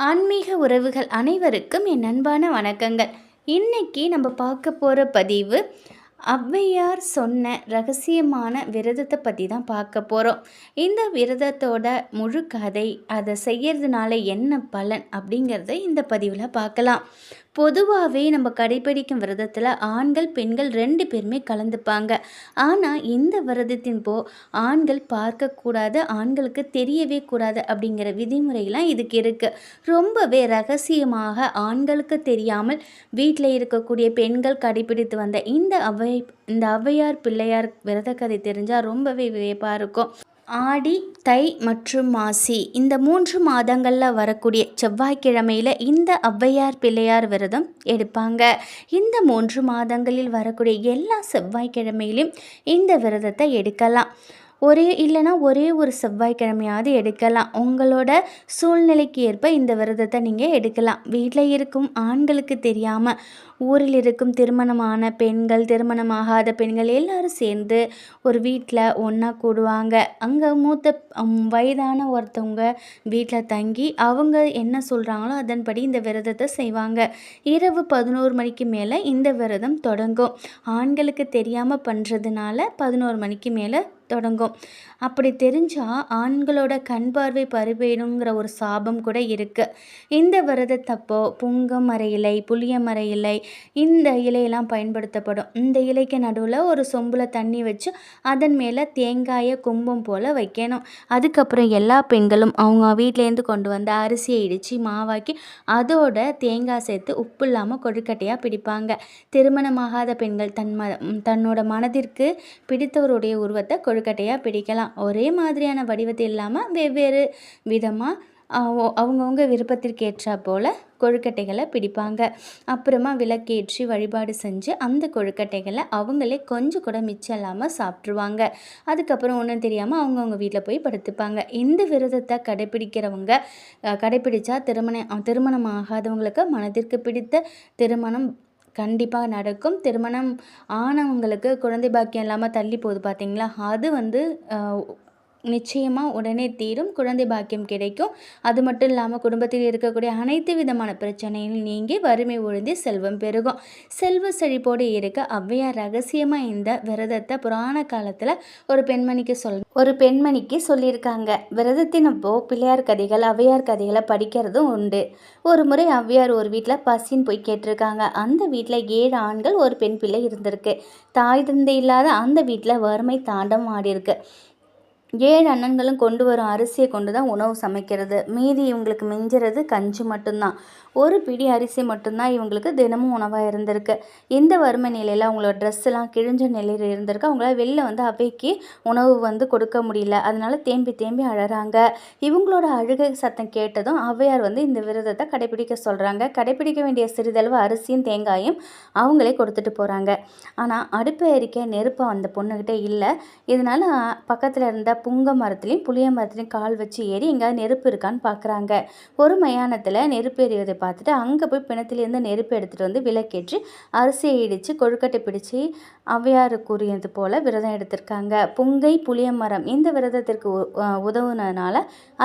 ஆன்மீக உறவுகள் அனைவருக்கும் என் அன்பான வணக்கங்கள். இன்னைக்கு நம்ம பார்க்க போகிற பதிவு ஔவையார் சொன்ன ரகசியமான விரதத்தை பற்றி தான் பார்க்க போகிறோம் இந்த விரதத்தோட முழு கதை அதை செய்கிறதுனால என்ன பலன் அப்படிங்கிறத இந்த பதிவில் பார்க்கலாம். பொதுவாகவே நம்ம கடைப்பிடிக்கும் விரதத்தில் ஆண்கள் பெண்கள் ரெண்டு பேருமே கலந்துப்பாங்க. ஆனால் இந்த விரதத்தின் போ ஆண்கள் பார்க்கக்கூடாது ஆண்களுக்கு தெரியவே கூடாது அப்படிங்கிற விதிமுறையெலாம் இதுக்கு இருக்குது ரொம்பவே ரகசியமாக ஆண்களுக்கு தெரியாமல் வீட்டில் இருக்கக்கூடிய பெண்கள் கடைப்பிடித்து வந்த இந்த அவை இந்த ஔவையார் பிள்ளையார் விரத கதை தெரிஞ்சால் ரொம்பவே வியப்பாக இருக்கும். ஆடி தை மற்றும் மாசி. இந்த மூன்று மாதங்களில் வரக்கூடிய செவ்வாய்க்கிழமையில் இந்த ஔவையார் பிள்ளையார் விரதம் எடுப்பாங்க. இந்த மூன்று மாதங்களில் வரக்கூடிய எல்லா செவ்வாய்க்கிழமையிலும் இந்த விரதத்தை எடுக்கலாம். ஒரே இல்லைன்னா ஒரே ஒரு செவ்வாய்க்கிழமையாவது எடுக்கலாம். உங்களோட சூழ்நிலைக்கு ஏற்ப இந்த விரதத்தை நீங்கள் எடுக்கலாம். வீட்டில் இருக்கும் ஆண்களுக்கு தெரியாமல் ஊரில் இருக்கும் திருமணமான பெண்கள் திருமணமாகாத பெண்கள் எல்லாரும் சேர்ந்து ஒரு வீட்டில் ஒன்றா கூடுவாங்க. அங்கே மூத்த வயதான ஒருத்தவங்க வீட்டில் தங்கி அவங்க என்ன சொல்கிறாங்களோ அதன்படி இந்த விரதத்தை செய்வாங்க. இரவு பதினோரு மணிக்கு மேலே இந்த விரதம் தொடங்கும். ஆண்களுக்கு தெரியாமல் பண்ணுறதுனால பதினோரு மணிக்கு மேலே தொடங்கும். அப்படி தெரிஞ்சால் ஆண்களோட கண் பார்வை பறிபோயிடுங்கிற ஒரு சாபம் கூட இருக்குது இந்த விரதத்தப்போ புங்க மர இலை புளிய மர இலை இந்த இலையெல்லாம் பயன்படுத்தப்படும். இந்த இலைக்கு நடுவில் ஒரு சொம்பில் தண்ணி வச்சு அதன் மேலே தேங்காயை கும்பம் போல் வைக்கணும். அதுக்கப்புறம் எல்லா பெண்களும் அவங்க வீட்டிலேருந்து கொண்டு வந்த அரிசியை இடித்து மாவாக்கி அதோட தேங்காய் சேர்த்து உப்பு இல்லாமல் கொழுக்கட்டையாக பிடிப்பாங்க. திருமணமாகாத பெண்கள் தன் ம தன்னோட மனதிற்கு பிடித்தவருடைய உருவத்தை கொழுக்கட்டையாக பிடிக்கலாம். ஒரே மாதிரியான வடிவத்தில் இல்லாமல் வெவ்வேறு விதமாக அவங்கவுங்க விருப்பத்திற்கு ஏற்றா போல் கொழுக்கட்டைகளை பிடிப்பாங்க. அப்புறமா விளக்கேற்றி வழிபாடு செஞ்சு அந்த கொழுக்கட்டைகளை அவங்களே கொஞ்சம் கூட மிச்சம் இல்லாமல் சாப்பிட்ருவாங்க அதுக்கப்புறம் ஒன்றும் தெரியாமல் அவங்கவுங்க வீட்டில் போய் படுத்துப்பாங்க. இந்த விரதத்தை கடைப்பிடிக்கிறவங்க கடைப்பிடிச்சா திருமணம் திருமணம் ஆகாதவங்களுக்கு மனதிற்கு பிடித்த திருமணம் கண்டிப்பாக நடக்கும். திருமணம் ஆனவங்களுக்கு குழந்தை பாக்கியம் இல்லாமல் தள்ளி போகுது பார்த்தீங்களா அது வந்து நிச்சயமாக உடனே தீரும் குழந்தை பாக்கியம் கிடைக்கும். அது மட்டும் இல்லாமல் குடும்பத்தில் இருக்கக்கூடிய அனைத்து விதமான பிரச்சனையும் நீங்கி வறுமை ஒழிந்து செல்வம் பெருகும். செல்வ செழிப்போடு இருக்க ஔவையார் ரகசியமாக இந்த விரதத்தை புராண காலத்தில் ஒரு பெண்மணிக்கு சொல் ஒரு பெண்மணிக்கு சொல்லியிருக்காங்க. விரதத்தின் அப்போ பிள்ளையார் கதைகள் ஔவையார் கதைகளை படிக்கிறதும் உண்டு. ஒரு முறை ஔவையார் ஒரு வீட்டில் பசின்னு போய் கேட்டிருக்காங்க. அந்த வீட்டில் ஏழு ஆண்கள் ஒரு பெண் பிள்ளை இருந்திருக்கு. தாய் தந்தை இல்லாத அந்த வீட்டில் வறுமை தாண்டம் ஆடியிருக்கு. ஏழு அண்ணன்களும் கொண்டு வரும் அரிசியை கொண்டு தான் உணவு சமைக்கிறது. மீதி இவங்களுக்கு மிஞ்சுறது கஞ்சி மட்டும்தான். ஒரு பிடி அரிசி மட்டும்தான் இவங்களுக்கு தினமும் உணவாக இருந்திருக்கு. இந்த வறுமை நிலையில் அவங்களோட ட்ரெஸ்ஸெல்லாம் கிழிஞ்ச நிலையில் இருந்திருக்கு. அவங்களால வெளில வந்து அவைக்கு உணவு வந்து கொடுக்க முடியல. அதனால தேம்பி தேம்பி அழகிறாங்க இவங்களோட அழுகை சத்தம் கேட்டதும் ஔவையார் வந்து இந்த விரதத்தை கடைபிடிக்க சொல்கிறாங்க கடைபிடிக்க வேண்டிய சிறிதளவு அரிசியும் தேங்காயும் அவங்களே கொடுத்துட்டு போகிறாங்க ஆனால் அடுப்பை எரிக்க நெருப்பை அந்த பொண்ணுக்கிட்ட இல்லை. இதனால் பக்கத்தில் இருந்த புங்க மரத்துலேயும் புளிய மரத்துலேயும் கால் வச்சு ஏறி எங்கேயாவது நெருப்பு இருக்கான்னு பார்க்குறாங்க ஒரு மயானத்தில் நெருப்பு எறிவதை பார்த்துட்டு அங்கே போய் பிணத்துலேருந்து நெருப்பு எடுத்துகிட்டு வந்து விளக்கேற்றி அரிசியை இடித்து கொழுக்கட்டை பிடிச்சி ஔவையார் கூறியது போல் விரதம் எடுத்திருக்காங்க. புங்கை புளிய மரம் இந்த விரதத்திற்கு உதவுனதுனால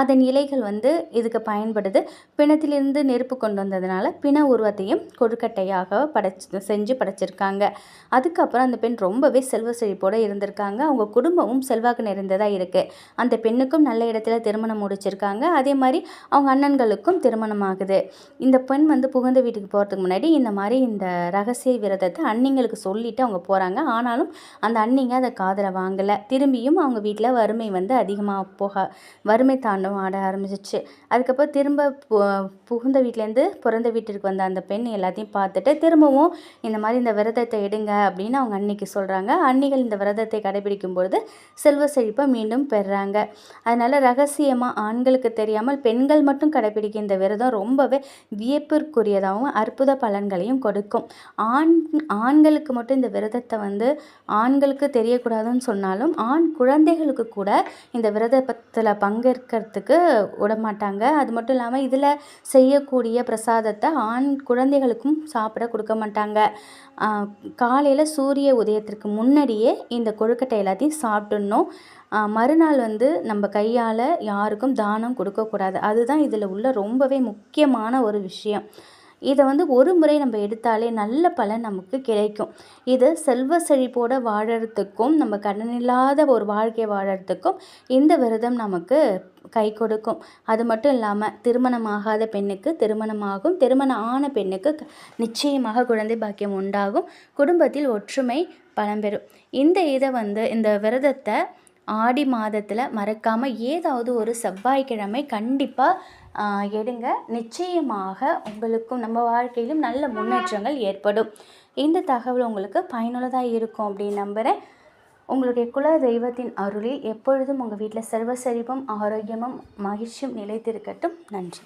அதன் இலைகள் வந்து இதுக்கு பயன்படுது. பிணத்திலிருந்து நெருப்பு கொண்டு வந்ததுனால பிண உருவத்தையும் கொழுக்கட்டையாக படைச்சு செஞ்சு படைச்சிருக்காங்க. அதுக்கப்புறம் அந்த பெண் ரொம்பவே செல்வ செழிப்போடு இருந்திருக்காங்க. அவங்க குடும்பமும் செல்வாக்கு நிறைந்ததாக இருக்குது அந்த பெண்ணுக்கும் நல்ல இடத்துல திருமணம் முடிச்சிருக்காங்க. அதே மாதிரி அவங்க அண்ணன்களுக்கும் திருமணம் ஆகுது இந்த பெண் வந்து புகுந்த வீட்டுக்கு போகிறதுக்கு முன்னாடி இந்த மாதிரி இந்த ரகசிய விரதத்தை அன்னிங்களுக்கு சொல்லிவிட்டு அவங்க போகிறாங்க ஆனாலும் அந்த அன்னிங்க அதை காதில் வாங்கலை. திரும்பியும் அவங்க வீட்டில் வறுமை வந்து அதிகமாக போக வறுமை தாண்டம் ஆட ஆரம்பிச்சிச்சு. அதுக்கப்புறம் திரும்ப புகுந்த வீட்டிலேருந்து பிறந்த வீட்டிற்கு வந்த அந்த பெண் எல்லாத்தையும் பார்த்துட்டு திரும்பவும் இந்த மாதிரி இந்த விரதத்தை எடுங்க அப்படின்னு அவங்க அன்னைக்கு சொல்கிறாங்க அன்னிகள் இந்த விரதத்தை கடைபிடிக்கும் பொழுது செல்வ செழிப்பை மீண்டும் பெறுறாங்க அதனால் ரகசியமாக ஆண்களுக்கு தெரியாமல் பெண்கள் மட்டும் கடைபிடிக்க இந்த விரதம் ரொம்பவே வியப்பிற்குரியதாகவும் அற்புத பலன்களையும் கொடுக்கும். ஆண் ஆண்களுக்கு மட்டும் இந்த விரதத்தை வந்து ஆண்களுக்கு தெரியக்கூடாதுன்னு சொன்னாலும் ஆண் குழந்தைகளுக்கு கூட இந்த விரதத்தில் பங்கேற்கிறதுக்கு விடமாட்டாங்க. அது மட்டும் இல்லாமல் இதில் செய்யக்கூடிய பிரசாதத்தை ஆண் குழந்தைகளுக்கும் சாப்பிட கொடுக்க மாட்டாங்க. காலையில் சூரிய உதயத்திற்கு முன்னாடியே இந்த கொழுக்கட்டை எல்லாத்தையும் சாப்பிட்டுடணும். மறுநாள் வந்து நம்ம கையால் யாருக்கும் தானம் கொடுக்கக்கூடாது அதுதான் இதில் உள்ள ரொம்பவே முக்கியமான ஒரு விஷயம். இதை வந்து ஒரு முறை நம்ம எடுத்தாலே நல்ல பலன் நமக்கு கிடைக்கும். இது செல்வ செழிப்போட வாழறதுக்கும் நம்ம கடனில்லாத ஒரு வாழ்க்கை வாழறதுக்கும் இந்த விரதம் நமக்கு கை கொடுக்கும். அது மட்டும் இல்லாமல் திருமணமாகாத பெண்ணுக்கு திருமணமாகும். திருமணம் ஆன பெண்ணுக்கு நிச்சயமாக குழந்தை பாக்கியம் உண்டாகும். குடும்பத்தில் ஒற்றுமை பலம்பெறும். இந்த இதை வந்து இந்த விரதத்தை ஆடி மாதத்தில் மறக்காமல் ஏதாவது ஒரு செவ்வாய்க்கிழமை கண்டிப்பாக எடுங்க. நிச்சயமாக உங்களுக்கும் நம்ம வாழ்க்கையிலும் நல்ல முன்னேற்றங்கள் ஏற்படும். இந்த தகவல் உங்களுக்கு பயனுள்ளதாக இருக்கும் அப்படின்னு நம்புகிறேன் உங்களுடைய குல தெய்வத்தின் அருளில் எப்பொழுதும் உங்கள் வீட்டில் செல்வ செழிப்பும் ஆரோக்கியமும் மகிழ்ச்சியும் நிலைத்திருக்கட்டும். நன்றி.